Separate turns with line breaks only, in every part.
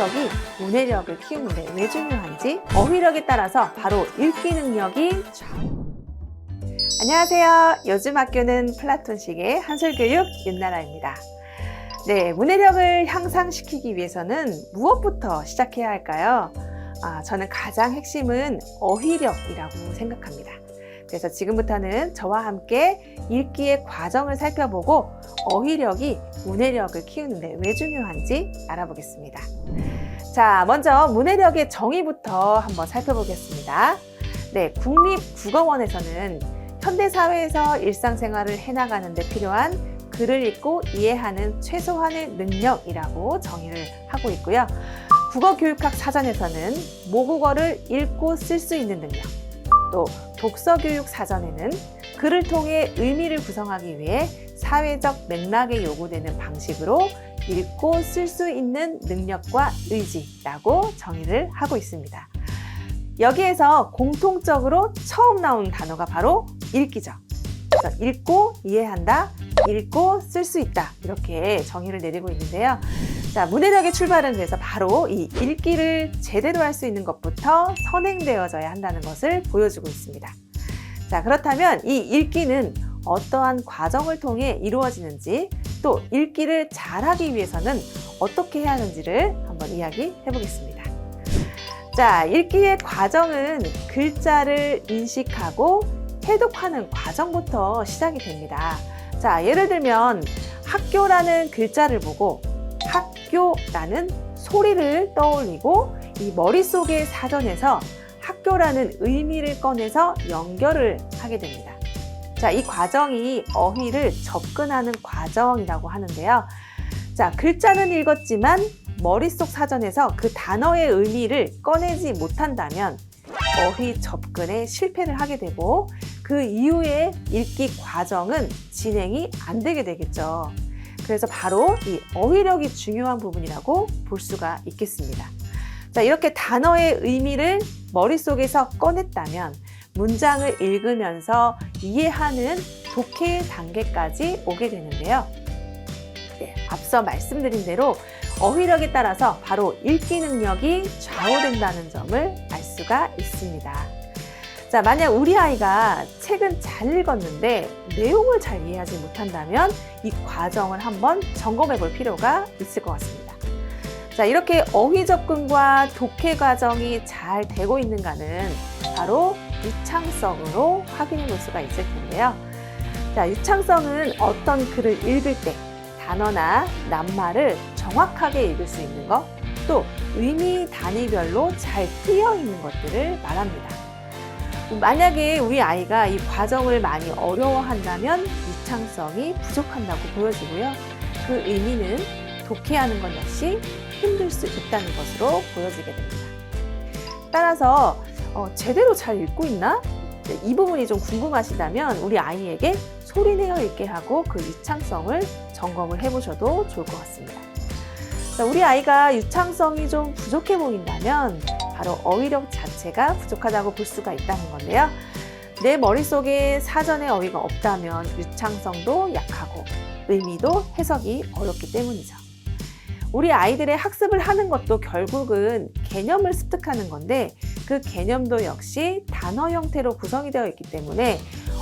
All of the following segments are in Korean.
어휘력이 문해력을 키우는데 왜 중요한지 어휘력에 따라서 바로 읽기 능력이. 안녕하세요. 요즘 학교는 플라톤식의 한술교육 윤나라입니다. 네, 문해력을 향상시키기 위해서는 무엇부터 시작해야 할까요? 아, 저는 가장 핵심은 어휘력이라고 생각합니다. 그래서 지금부터는 저와 함께 읽기의 과정을 살펴보고 어휘력이 문해력을 키우는데 왜 중요한지 알아보겠습니다. 자, 먼저 문해력의 정의부터 한번 살펴보겠습니다. 네, 국립국어원에서는 현대사회에서 일상생활을 해나가는 데 필요한 글을 읽고 이해하는 최소한의 능력이라고 정의를 하고 있고요. 국어교육학 사전에서는 모국어를 읽고 쓸 수 있는 능력, 또 독서교육 사전에는 글을 통해 의미를 구성하기 위해 사회적 맥락에 요구되는 방식으로 읽고 쓸 수 있는 능력과 의지라고 정의를 하고 있습니다. 여기에서 공통적으로 처음 나온 단어가 바로 읽기죠. 그래서 읽고 이해한다, 읽고 쓸 수 있다 이렇게 정의를 내리고 있는데요. 자, 문해력의 출발은 그래서 바로 이 읽기를 제대로 할 수 있는 것부터 선행되어져야 한다는 것을 보여주고 있습니다. 자, 그렇다면 이 읽기는 어떠한 과정을 통해 이루어지는지 또 읽기를 잘하기 위해서는 어떻게 해야 하는지를 한번 이야기해 보겠습니다. 자, 읽기의 과정은 글자를 인식하고 해독하는 과정부터 시작이 됩니다. 자, 예를 들면 학교라는 글자를 보고 학교라는 소리를 떠올리고 이 머릿속의 사전에서 학교라는 의미를 꺼내서 연결을 하게 됩니다. 자, 이 과정이 어휘를 접근하는 과정이라고 하는데요. 자, 글자는 읽었지만 머릿속 사전에서 그 단어의 의미를 꺼내지 못한다면 어휘 접근에 실패를 하게 되고 그 이후에 읽기 과정은 진행이 안 되게 되겠죠. 그래서 바로 이 어휘력이 중요한 부분이라고 볼 수가 있겠습니다. 자, 이렇게 단어의 의미를 머릿속에서 꺼냈다면 문장을 읽으면서 이해하는 독해 단계까지 오게 되는데요. 네, 앞서 말씀드린 대로 어휘력에 따라서 바로 읽기 능력이 좌우된다는 점을 알 수가 있습니다. 자, 만약 우리 아이가 책은 잘 읽었는데 내용을 잘 이해하지 못한다면 이 과정을 한번 점검해 볼 필요가 있을 것 같습니다. 자, 이렇게 어휘 접근과 독해 과정이 잘 되고 있는가는 바로 유창성으로 확인해 볼 수가 있을 텐데요. 자, 유창성은 어떤 글을 읽을 때 단어나 낱말을 정확하게 읽을 수 있는 것, 또 의미 단위별로 잘 띄어 있는 것들을 말합니다. 만약에 우리 아이가 이 과정을 많이 어려워한다면 유창성이 부족한다고 보여지고요. 그 의미는 독해하는 것 역시 힘들 수 있다는 것으로 보여지게 됩니다. 따라서 어, 제대로 잘 읽고 있나? 네, 이 부분이 좀 궁금하시다면 우리 아이에게 소리내어 읽게 하고 그 유창성을 점검을 해보셔도 좋을 것 같습니다. 자, 우리 아이가 유창성이 좀 부족해 보인다면 바로 어휘력 자체가 부족하다고 볼 수가 있다는 건데요. 내 머릿속에 사전의 어휘가 없다면 유창성도 약하고 의미도 해석이 어렵기 때문이죠. 우리 아이들의 학습을 하는 것도 결국은 개념을 습득하는 건데 그 개념도 역시 단어 형태로 구성이 되어 있기 때문에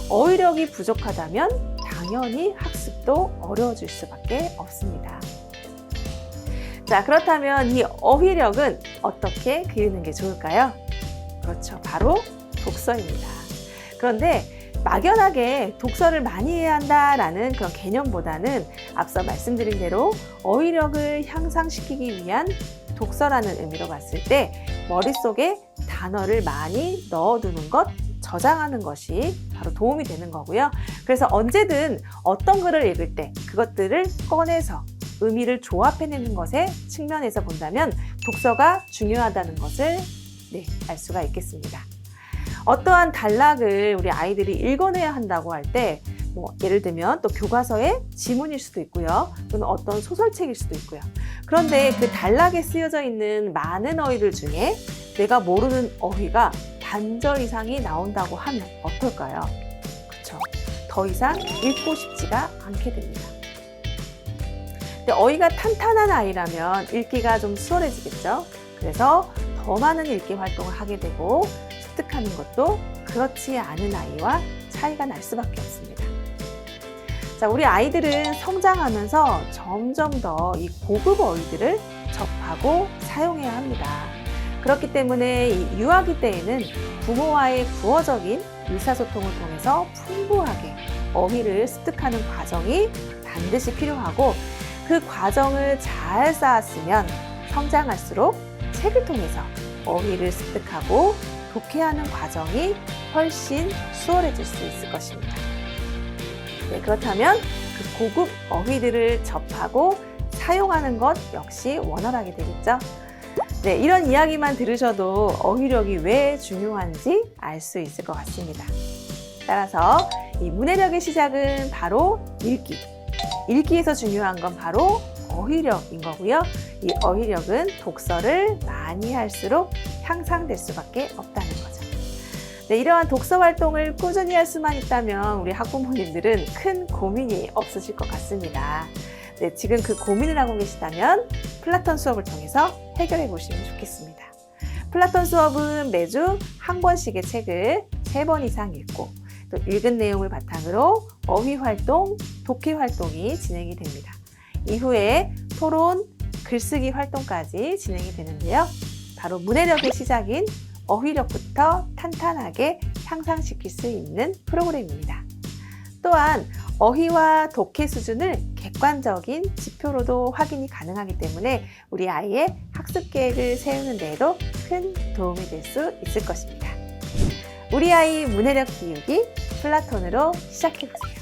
어휘력이 부족하다면 당연히 학습도 어려워질 수밖에 없습니다. 자, 그렇다면 이 어휘력은 어떻게 기르는 게 좋을까요? 그렇죠. 바로 독서입니다. 그런데 막연하게 독서를 많이 해야 한다라는 그런 개념보다는 앞서 말씀드린 대로 어휘력을 향상시키기 위한 독서라는 의미로 봤을 때 머릿속에 단어를 많이 넣어두는 것, 저장하는 것이 바로 도움이 되는 거고요. 그래서 언제든 어떤 글을 읽을 때 그것들을 꺼내서 의미를 조합해내는 것의 측면에서 본다면 독서가 중요하다는 것을 네, 알 수가 있겠습니다. 어떠한 단락을 우리 아이들이 읽어내야 한다고 할 때, 뭐, 예를 들면 또 교과서의 지문일 수도 있고요. 또는 어떤 소설책일 수도 있고요. 그런데 그 단락에 쓰여져 있는 많은 어휘들 중에 내가 모르는 어휘가 반절 이상이 나온다고 하면 어떨까요? 그쵸. 더 이상 읽고 싶지가 않게 됩니다. 근데 어휘가 탄탄한 아이라면 읽기가 좀 수월해지겠죠. 그래서 더 많은 읽기 활동을 하게 되고 습득하는 것도 그렇지 않은 아이와 차이가 날 수밖에 없습니다. 자, 우리 아이들은 성장하면서 점점 더 이 고급 어휘들을 접하고 사용해야 합니다. 그렇기 때문에 이 유아기 때에는 부모와의 구어적인 의사소통을 통해서 풍부하게 어휘를 습득하는 과정이 반드시 필요하고 그 과정을 잘 쌓았으면 성장할수록 책을 통해서 어휘를 습득하고 독해하는 과정이 훨씬 수월해질 수 있을 것입니다. 네, 그렇다면 그 고급 어휘들을 접하고 사용하는 것 역시 원활하게 되겠죠? 네, 이런 이야기만 들으셔도 어휘력이 왜 중요한지 알 수 있을 것 같습니다. 따라서 이 문해력의 시작은 바로 읽기. 읽기에서 중요한 건 바로 어휘력인 거고요. 이 어휘력은 독서를 많이 할수록 향상될 수밖에 없다는 거죠. 네, 이러한 독서 활동을 꾸준히 할 수만 있다면 우리 학부모님들은 큰 고민이 없으실 것 같습니다. 네, 지금 그 고민을 하고 계시다면 플라톤 수업을 통해서 해결해 보시면 좋겠습니다. 플라톤 수업은 매주 한 권씩의 책을 세 번 이상 읽고 또 읽은 내용을 바탕으로 어휘 활동, 독해 활동이 진행이 됩니다. 이후에 토론, 글쓰기 활동까지 진행이 되는데요. 바로 문해력의 시작인 어휘력부터 탄탄하게 향상시킬 수 있는 프로그램입니다. 또한 어휘와 독해 수준을 객관적인 지표로도 확인이 가능하기 때문에 우리 아이의 학습 계획을 세우는 데에도 큰 도움이 될 수 있을 것입니다. 우리 아이 문해력 기육이 플라톤으로 시작해보세요.